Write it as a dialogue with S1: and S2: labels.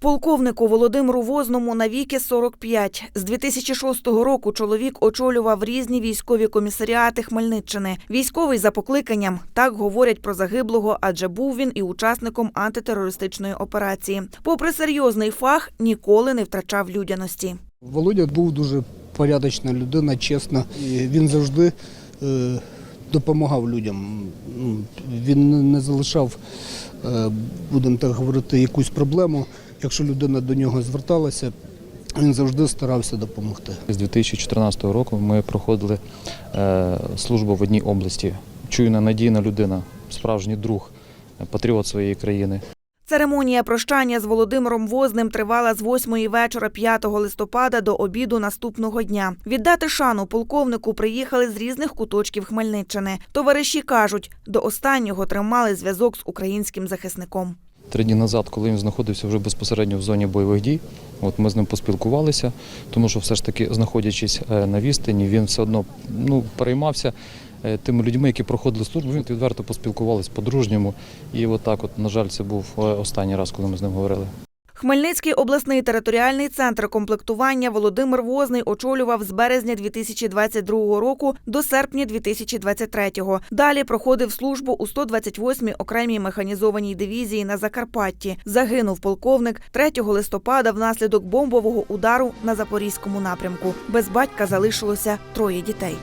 S1: Полковнику Володимиру Возному навіки 45. З 2006 року чоловік очолював різні військові комісаріати Хмельниччини. Військовий за покликанням. Так говорять про загиблого, адже був він і учасником антитерористичної операції. Попри серйозний фах, ніколи не втрачав людяності.
S2: Володя був дуже порядочна людина, чесна. І він завжди е, допомагав людям. Ну, Він не залишав, е, будемо так говорити, якусь проблему. Якщо людина до нього зверталася, він завжди старався допомогти.
S3: З 2014 року ми проходили е, службу в одній області. Чуйна надійна людина, справжній друг, е, патріот своєї країни.
S1: Церемонія прощання з Володимиром Возним тривала з 8 вечора 5 листопада до обіду наступного дня. Віддати шану полковнику приїхали з різних куточків Хмельниччини. Товариші кажуть, до останнього тримали зв'язок з українським захисником.
S3: Три дні назад, коли він знаходився вже безпосередньо в зоні бойових дій, от ми з ним поспілкувалися, тому що все ж таки, знаходячись е, на відстані, він все одно ну, переймався тими людьми, які проходили службу. Він відверто поспілкувалися по-дружньому. І отак, от, на жаль, це був е, останній раз, коли ми з ним говорили.
S1: Хмельницький обласний територіальний центр комплектування Володимир Возний очолював з березня 2022 року до серпня 2023. Далі проходив службу у 128-й окремій механізованій дивізії на Закарпатті. Загинув полковник 3 листопада внаслідок бомбового удару на запорізькому напрямку. Без батька залишилося троє дітей.